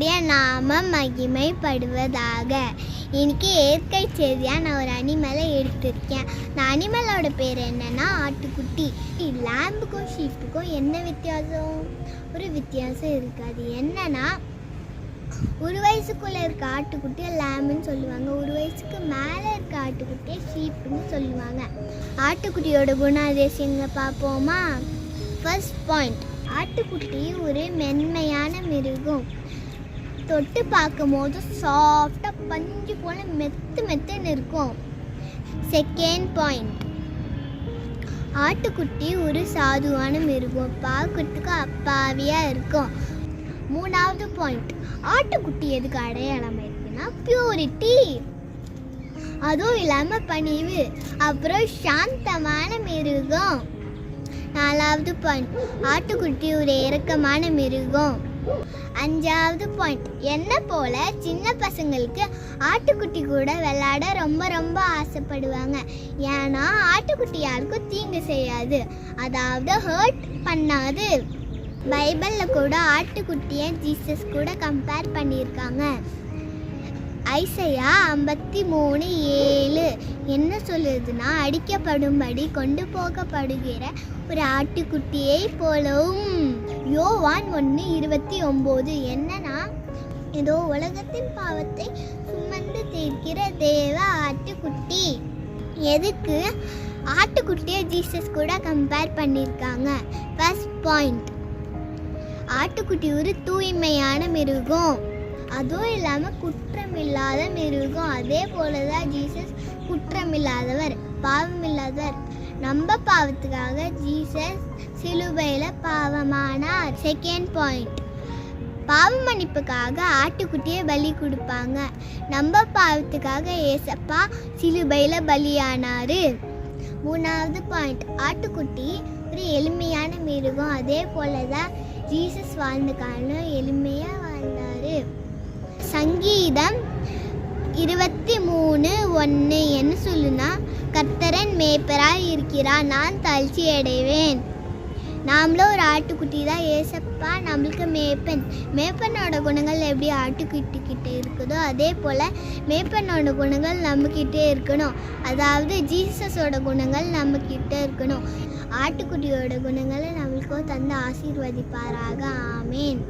நாமம் மகிமைப்படுவதாக. இன்னைக்கு இயற்கை செய்தியாக நான் ஒரு அனிமலை எடுத்திருக்கேன். இந்த அனிமலோட பேர் என்னன்னா ஆட்டுக்குட்டி. லேம்புக்கும் ஷீப்புக்கும் என்ன வித்தியாசம்? ஒரு வித்தியாசம் இருக்காது என்னன்னா ஒரு வயசுக்குள்ளே இருக்க ஆட்டுக்குட்டியை லேம்புன்னு சொல்லுவாங்க. ஒரு வயசுக்கு மேலே இருக்க ஆட்டுக்குட்டியை ஷீப்புன்னு சொல்லுவாங்க. ஆட்டுக்குட்டியோட குணாதிசயங்களை பார்ப்போமா? ஃபர்ஸ்ட் பாயிண்ட் ஆட்டுக்குட்டி ஒரு மென்மையான மிருகம். தொட்டு பார்க்கும்போது சாஃப்டாக பஞ்சு போல மெத்து மெத்துன்னு இருக்கும். செகண்ட் பாயிண்ட் ஆட்டுக்குட்டி ஒரு சாதுவான மிருகம். பார்க்கறதுக்கு அப்பாவியாக இருக்கும். மூணாவது பாயிண்ட் ஆட்டுக்குட்டி எதுக்கு அடையாளம் இருக்குன்னா பியூரிட்டி அதுவும் இல்லாமல் பணிவு. அப்புறம் சாந்தமான மிருகம். நாலாவது பாயிண்ட் ஆட்டுக்குட்டி ஒரு இறக்கமான மிருகம். அஞ்சாவது பாயிண்ட் என்ன போல சின்ன பசங்களுக்கு ஆட்டுக்குட்டி கூட விளையாட ரொம்ப ரொம்ப ஆசைப்படுவாங்க. ஏன்னா ஆட்டுக்குட்டி யாருக்கும் தீங்கு செய்யாது. அதாவது ஹர்ட் பண்ணாது. பைபிளில் கூட ஆட்டுக்குட்டியை ஜீசஸ் கூட கம்பேர் பண்ணியிருக்காங்க. ஐசையா ஐம்பத்தி மூணு ஏழு. என்ன சொல்லுதுன்னா அடிக்கப்படும்படி கொண்டு போகப்படுகிற ஒரு ஆட்டுக்குட்டியை போலவும். யோவான் ஒன்று இருபத்தி ஒம்பது. என்னன்னா இதோ உலகத்தின் பாவத்தை சுமந்து தீர்க்கிற தேவ ஆட்டுக்குட்டி. எதுக்கு? ஆட்டுக்குட்டியை ஜீசஸ் கூட கம்பேர் பண்ணியிருக்காங்க ஃபர்ஸ்ட் பாயிண்ட் ஆட்டுக்குட்டி ஒரு தூய்மையான மிருகம். அதுவும் இல்லாமல் குற்றமில்லாத மிருகம். அதே போல தான் ஜீசஸ் குற்றமில்லாதவர் பாவமில்லாதவர். நம்ம பாவத்துக்காக ஜீசஸ் சிலுவையில் பாவமானார். செகண்ட் பாயிண்ட் பாவ மன்னிப்புக்காக ஆட்டுக்குட்டியை பலி கொடுப்பாங்க. நம்ம பாவத்துக்காக ஏசப்பா சிலுபையில் பலியானார். மூணாவது பாயிண்ட் ஆட்டுக்குட்டி ஒரு எளிமையான மிருகம். அதே போல தான் ஜீசஸ் வாழ்ந்த காலம் எளிமையாக வாழ்ந்தார். சங்கீதம் இருபத்தி மூணு ஒன்று என்ன சொல்லுனா கர்த்தரன் மேய்ப்பராய் இருக்கிறார் நான் தாழ்ச்சி அடைவேன். நாமளும் ஒரு ஆட்டுக்குட்டி தான் ஏசப்பா நம்மளுக்கு மேய்ப்பன். மேய்ப்பனோட குணங்கள் எப்படி ஆட்டுக்குட்டி கிட்டே இருக்குதோ அதே போல் மேய்ப்பனோட குணங்கள் நம்மக்கிட்டே இருக்கணும். அதாவது ஜீசஸோட குணங்கள் நம்மக்கிட்ட இருக்கணும். ஆட்டுக்குட்டியோட குணங்களை நம்மளுக்கும் தந்து ஆசீர்வதிப்பாராக. ஆமேன்.